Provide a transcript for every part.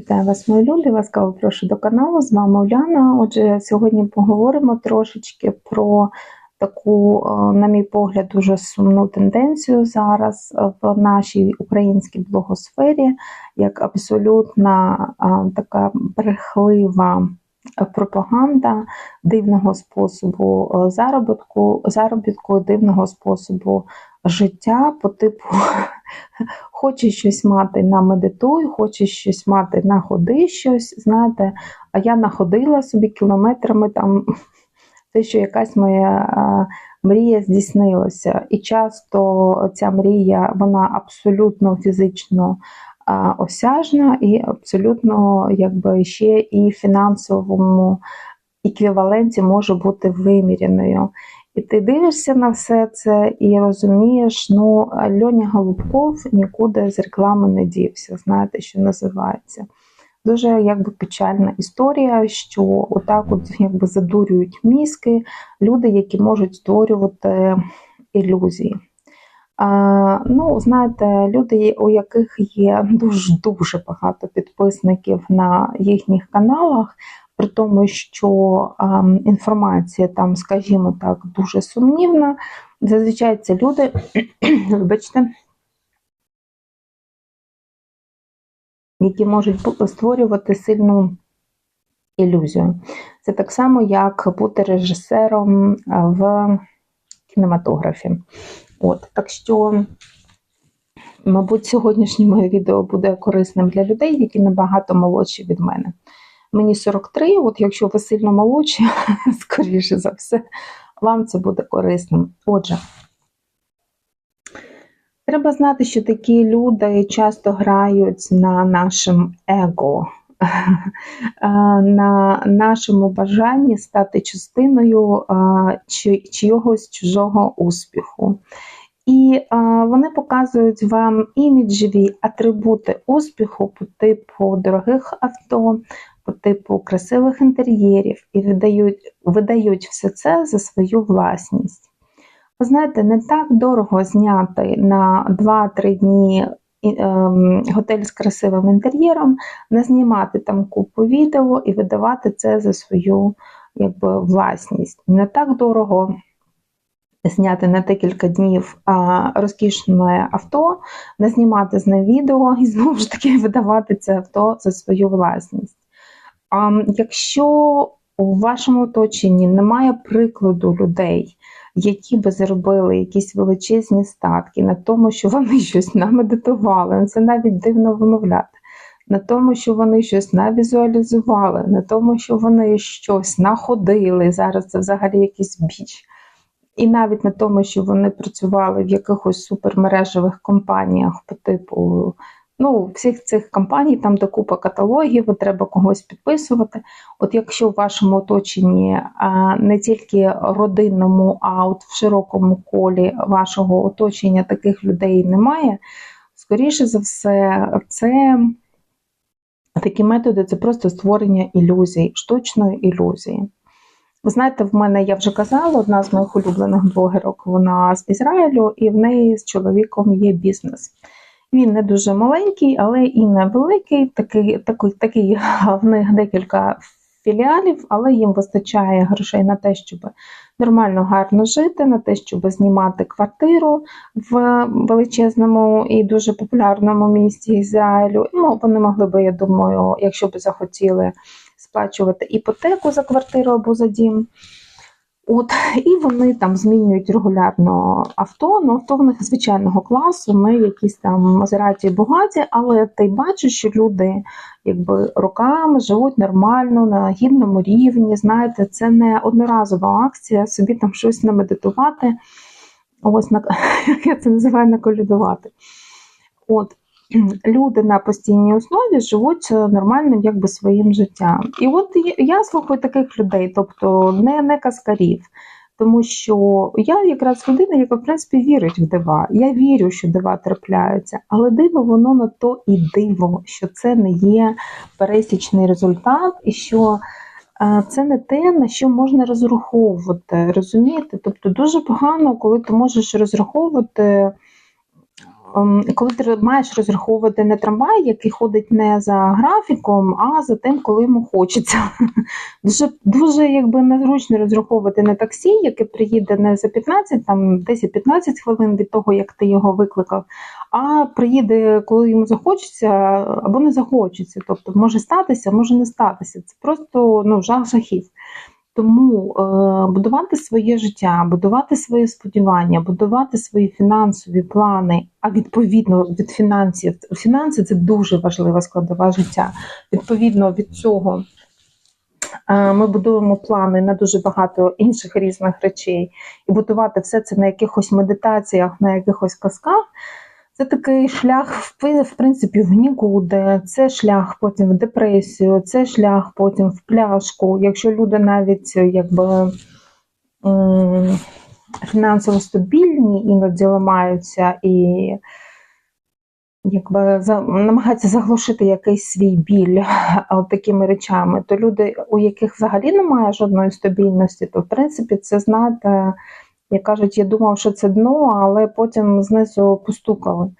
Вітаю вас, мої люди. Ласкаво прошу до каналу. З вами Уляна. Отже, сьогодні поговоримо трошечки про таку, е, на мій погляд, дуже сумну тенденцію зараз в нашій українській блогосфері, як абсолютна е, така брехлива пропаганда дивного способу е, заробітку, заробітку, дивного способу життя по типу хочеш щось мати на медитуй, хочеш щось мати на ходи щось, знаєте, а я находила собі кілометрами там те, що якась моя мрія здійснилася. І часто ця мрія, вона абсолютно фізично осяжна і абсолютно якби ще і фінансовому еквіваленті може бути виміряною. І ти дивишся на все це і розумієш, ну Льоня Голубков нікуди з реклами не дівся, знаєте, що називається. Дуже якби печальна історія, що отак от якби задурюють мізки люди, які можуть створювати ілюзії. А, Ну, знаєте, люди, у яких є дуже дуже багато підписників на їхніх каналах, при тому, що а, інформація там, скажімо так, дуже сумнівна. Зазвичай це люди, вибачте, які можуть створювати сильну ілюзію. Це так само, як бути режисером в кінематографі. От, Так що, мабуть, сьогоднішнє моє відео буде корисним для людей, які набагато молодші від мене. Мені 43, от якщо ви сильно молодші, скоріше за все, вам це буде корисним. Отже, треба знати, що такі люди часто грають на нашому его, на нашому бажанні стати частиною чогось чужого успіху. І а, вони показують вам іміджеві атрибути успіху по типу дорогих авто, по типу красивих інтер'єрів і видають, видають все це за свою власність. Ви знаєте, не так дорого зняти на 2-3 дні ем, готель з красивим інтер'єром, не знімати там купу відео і видавати це за свою якби, власність. Не так дорого зняти на декілька днів розкішне авто, не знімати з ним відео і знову ж таки видавати це авто за свою власність. А якщо у вашому оточенні немає прикладу людей, які би заробили якісь величезні статки на тому, що вони щось намедитували, це навіть дивно вимовляти, на тому, що вони щось навізуалізували, на тому, що вони щось находили. Зараз це взагалі якийсь біч. І навіть на тому, що вони працювали в якихось супермережевих компаніях по типу Ну, всіх цих компаній, там де купа каталогів, треба когось підписувати. От якщо в вашому оточенні не тільки родинному, а от в широкому колі вашого оточення таких людей немає, скоріше за все, це такі методи це просто створення ілюзій, штучної ілюзії. Ви знаєте, в мене я вже казала, одна з моїх улюблених блогерок, вона з Ізраїлю, і в неї з чоловіком є бізнес. Він не дуже маленький, але і не великий. Такий, такий, такий в них декілька філіалів, але їм вистачає грошей на те, щоб нормально гарно жити, на те, щоб знімати квартиру в величезному і дуже популярному місті Ізраїлю. Ну, Вони могли би, я думаю, якщо б захотіли сплачувати іпотеку за квартиру або за дім. От, І вони там змінюють регулярно авто, ну авто в них звичайного класу, не якісь там Мазераті богаті, але ти бачиш, що люди якби роками живуть нормально, на гідному рівні. Знаєте, це не одноразова акція, собі там щось намедитувати. Ось на як я це називаю наколюдувати. От, люди на постійній основі живуть е, нормальним якби своїм життям. І от я слухаю таких людей, тобто не не каскарів. Тому що я якраз людина, яка в принципі вірить в дива. Я вірю, що дива трапляються, але диво воно на то і диво, що це не є пересічний результат, і що е, це не те, на що можна розраховувати. Розумієте? Тобто дуже погано, коли ти можеш розраховувати коли ти маєш розраховувати не трамвай, який ходить не за графіком, а за тим, коли йому хочеться. Дуже дуже якби незручно розраховувати на таксі, яке приїде не за 15, там 10-15 хвилин від того, як ти його викликав, а приїде, коли йому захочеться або не захочеться. Тобто може статися, може не статися. Це просто ну, жах жахів. Тому е, будувати своє життя, будувати свої сподівання, будувати свої фінансові плани, а відповідно від фінансів, фінанси це дуже важлива складова життя. Відповідно від цього е, ми будуємо плани на дуже багато інших різних речей, і будувати все це на якихось медитаціях, на якихось казках. Це такий шлях, в принципі, в нікуди, це шлях потім в депресію, це шлях потім в пляшку. Якщо люди навіть якби фінансово стабільні, іноді ламаються і якби намагаються заглушити якийсь свій біль такими речами, то люди, у яких взагалі немає жодної стабільності, то в принципі це знаєте. Як кажуть, я думав, що це дно, але потім знизу постукали.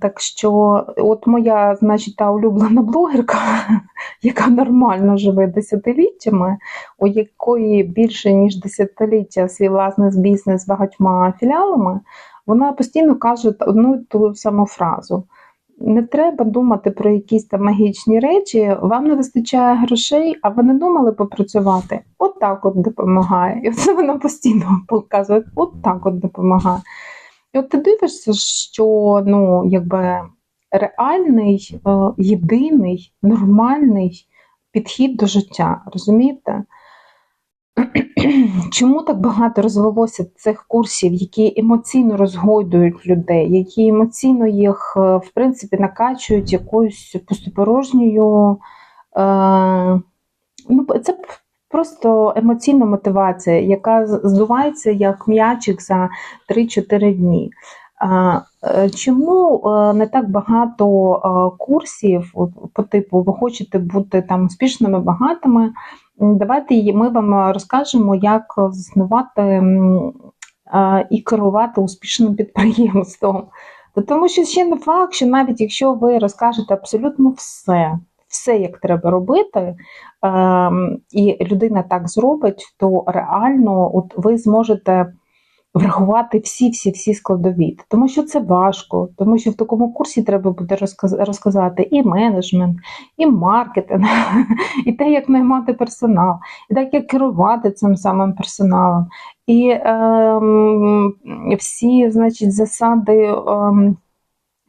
Так що, от моя, значить, та улюблена блогерка, яка нормально живе десятиліттями, у якої більше ніж десятиліття свій власний бізнес з багатьма філіалами, вона постійно каже одну ту саму фразу не треба думати про якісь там магічні речі, вам не вистачає грошей, а ви не думали попрацювати. От так от допомагає. І це вона постійно показує, от так от допомагає. І от ти дивишся, що ну, якби реальний, е, єдиний, нормальний підхід до життя, розумієте? Чому так багато розвелося цих курсів, які емоційно розгойдують людей, які емоційно їх, е, в принципі, накачують якоюсь пустопорожньою? Е, ну, Це просто емоційна мотивація, яка здувається як м'ячик за 3-4 дні. Е, чому не так багато курсів по типу ви хочете бути там успішними, багатими? Давайте ми вам розкажемо, як заснувати і керувати успішним підприємством. Тому що ще не факт, що навіть якщо ви розкажете абсолютно все, все як треба робити, і людина так зробить, то реально от ви зможете врахувати всі-всі-всі складові, тому що це важко, тому що в такому курсі треба буде розказати і менеджмент, і маркетинг, і те, як наймати персонал, і так, як керувати цим самим персоналом, і е, всі, значить, засади. Е,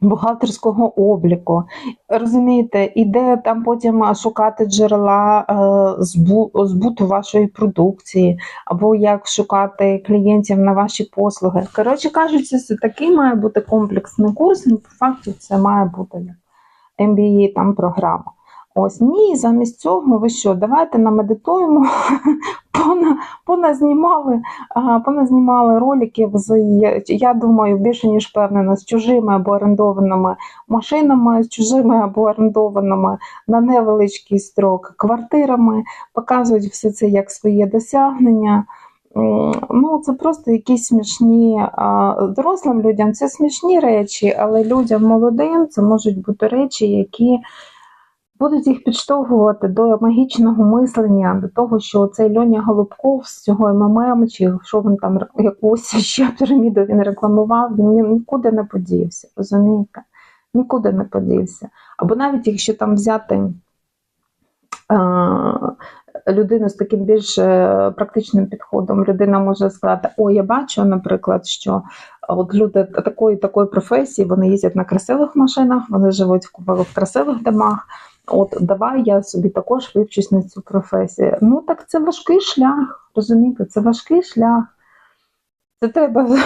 бухгалтерського обліку. Розумієте, іде там потім шукати джерела е, збуту вашої продукції, або як шукати клієнтів на ваші послуги. Коротше кажучи, це такий має бути комплексний курс, і по факту це має бути MBA там програма. Ось ні, замість цього ви що? Давайте намедитуємо, поназнімали, поназнімали роликів з, я думаю, більше ніж впевнена, з чужими або орендованими машинами, з чужими або орендованими на невеличкий строк квартирами, показують все це як своє досягнення. Ну, Це просто якісь смішні дорослим людям це смішні речі, але людям молодим це можуть бути речі, які будуть їх підштовхувати до магічного мислення, до того, що цей Льоня Голубков з цього МММ, чи що він там якусь ще піраміду він рекламував, він нікуди не подівся, розумієте? Нікуди не подівся. Або навіть якщо там взяти людину з таким більш е, практичним підходом, людина може сказати: О, я бачу, наприклад, що от люди такої такої професії вони їздять на красивих машинах, вони живуть в красивих домах. От давай я собі також вивчусь на цю професію. Ну так це важкий шлях, розумієте, це важкий шлях. Це треба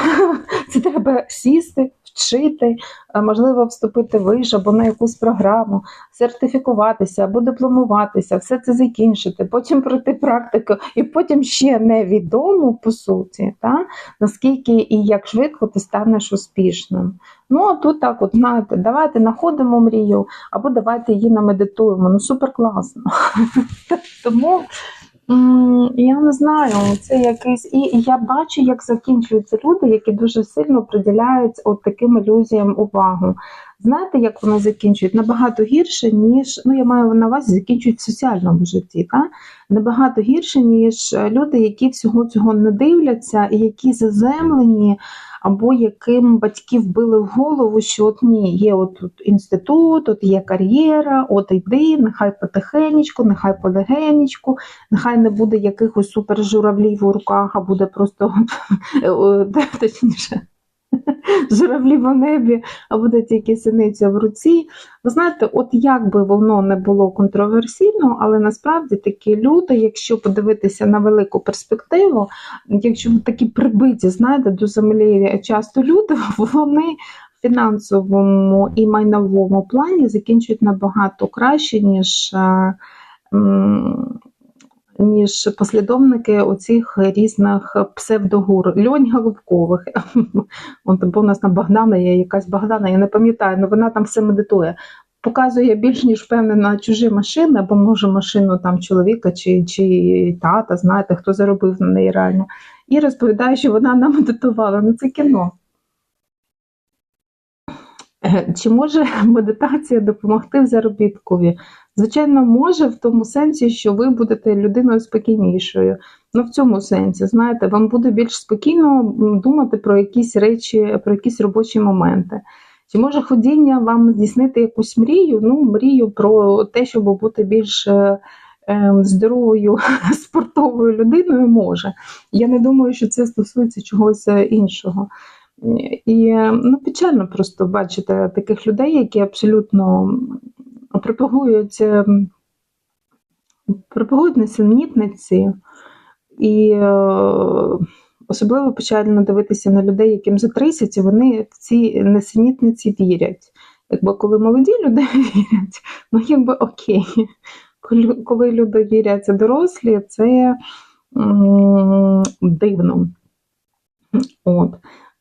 це треба сісти, вчити, можливо, вступити виш або на якусь програму, сертифікуватися або дипломуватися, все це закінчити, потім пройти практику, і потім ще невідомо по суті, та, наскільки і як швидко ти станеш успішним. Ну, а тут так, от знаєте, давайте знаходимо мрію, або давайте її намедитуємо. Ну, супер класно. Тому. Я не знаю, це якийсь. І я бачу, як закінчуються люди, які дуже сильно приділяють от таким ілюзіям увагу. Знаєте, як вони закінчують? Набагато гірше, ніж ну я маю на увазі, закінчують в соціальному житті. Та? Набагато гірше, ніж люди, які всього цього не дивляться, і які заземлені, або яким батьки вбили в голову, що от ні, є от тут інститут, от є кар'єра, от йди, нехай потихенечку, нехай полегенечку, нехай не буде якихось супержуравлів у руках, а буде просто е, точніше. Журавлі в небі, а буде тільки синиця в руці. Ви знаєте, от як би воно не було контроверсійно, але насправді такі люди, якщо подивитися на велику перспективу, якщо такі прибиті, знаєте, до землі часто люди, вони в фінансовому і майновому плані закінчують набагато краще, ніж. е, ніж послідовники оцих різних псевдогур, Льонь Голубкових. От, бо у нас там Богдана є якась Богдана, я не пам'ятаю, але вона там все медитує. Показує більш ніж впевнена чужі машини, або може машину там чоловіка чи, чи тата, знаєте, хто заробив на неї реально. І розповідає, що вона намедитувала. Ну це кіно. Чи може медитація допомогти в заробіткові? Звичайно, може в тому сенсі, що ви будете людиною спокійнішою. Ну, в цьому сенсі, знаєте, вам буде більш спокійно думати про якісь речі, про якісь робочі моменти. Чи може ходіння вам здійснити якусь мрію? Ну, мрію про те, щоб бути більш е, е, здоровою спортовою людиною може. Я не думаю, що це стосується чогось е, іншого. І ну, печально просто бачити таких людей, які абсолютно пропагують, е, пропагують несенітниці, і е, особливо печально дивитися на людей, яким за 30, і вони в ці несенітниці вірять. Якби коли молоді люди вірять, ну якби окей. Коли, коли люди вірять дорослі, це м, дивно. От.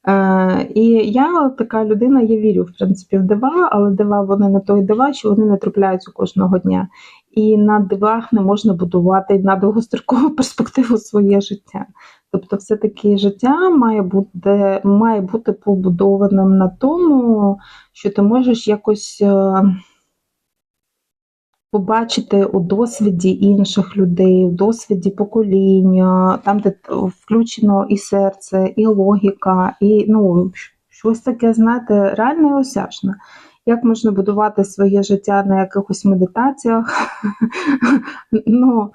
Е, і я така людина, я вірю в принципі в дива, але дива вони не той дива, що вони не трапляються кожного дня. І на дивах не можна будувати на довгострокову перспективу своє життя. Тобто, все-таки життя має бути, має бути побудованим на тому, що ти можеш якось. Побачити у досвіді інших людей, у досвіді покоління, там, де включено і серце, і логіка, і ну, щось таке, знаєте, реально і осяжне. Як можна будувати своє життя на якихось медитаціях? ну,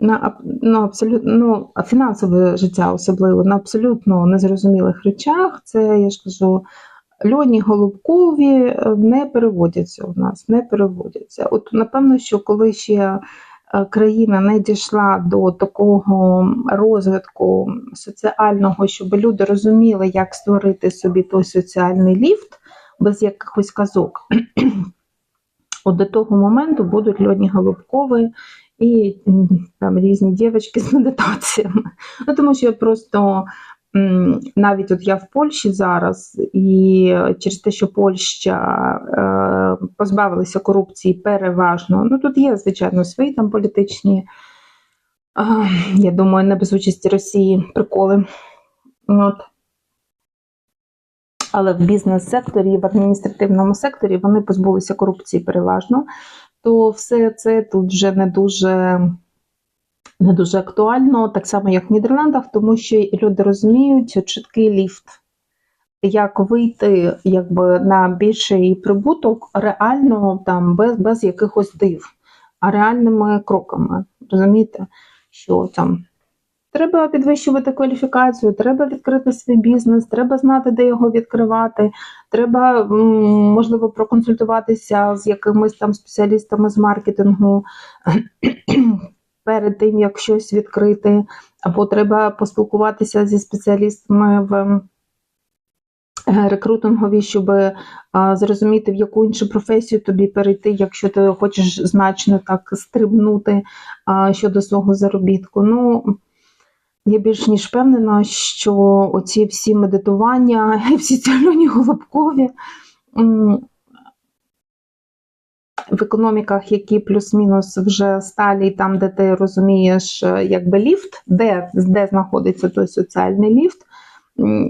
на, ну, абсолютно, ну, фінансове життя особливо на абсолютно незрозумілих речах. Це, я ж кажу, Льоні Голубкові е, не переводяться у нас, не переводяться. От напевно, що коли ще е, країна не дійшла до такого розвитку соціального, щоб люди розуміли, як створити собі той соціальний ліфт без якихось казок. От до того моменту будуть Льоні Голубкові і там різні дівчатки з медитаціями. Ну, тому що я просто навіть от я в Польщі зараз, і через те, що Польща е, позбавилася корупції переважно, ну тут є, звичайно, свої там політичні, е, я думаю, не без участі Росії приколи. От. Але в бізнес-секторі, в адміністративному секторі вони позбулися корупції переважно, то все це тут вже не дуже не дуже актуально, так само як в Нідерландах, тому що люди розуміють чіткий ліфт, як вийти якби, на більший прибуток реально там без, без якихось див, а реальними кроками. Розумієте, що там треба підвищувати кваліфікацію, треба відкрити свій бізнес, треба знати, де його відкривати. Треба можливо проконсультуватися з якимись там спеціалістами з маркетингу перед тим, як щось відкрити, або треба поспілкуватися зі спеціалістами в е, рекрутингові, щоб е, зрозуміти, в яку іншу професію тобі перейти, якщо ти хочеш значно так стрибнути щодо свого заробітку. Ну, я більш ніж впевнена, що оці всі медитування, всі ці Альоні Голубкові, в економіках, які плюс-мінус вже сталі, там, де ти розумієш, е, якби ліфт, де, де знаходиться той соціальний ліфт,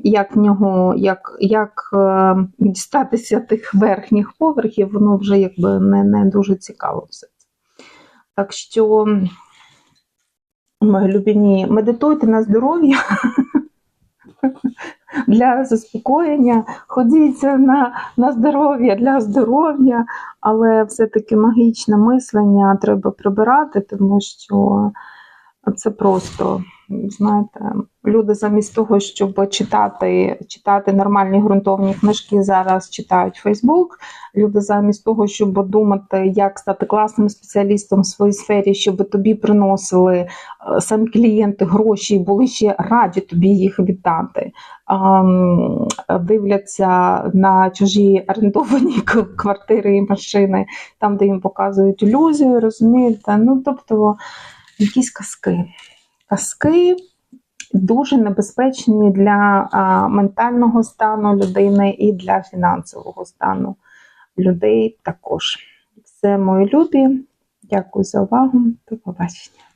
як в нього, як, як е, дістатися тих верхніх поверхів, воно вже якби не, не дуже цікаво все. Так що, мої любіні, медитуйте на здоров'я. Для заспокоєння, ходіть на, на здоров'я для здоров'я, але все-таки магічне мислення треба прибирати, тому що це просто, знаєте, люди замість того, щоб читати, читати нормальні ґрунтовні книжки, зараз читають Фейсбук. Люди замість того, щоб думати, як стати класним спеціалістом в своїй сфері, щоб тобі приносили е, самі клієнти гроші і були ще раді тобі їх віддати. Дивляться на чужі орендовані квартири і машини, там, де їм показують ілюзію, розумієте? Ну, тобто, якісь казки. Казки дуже небезпечні для а, ментального стану людини і для фінансового стану людей також. Все, мої любі. Дякую за увагу. До побачення.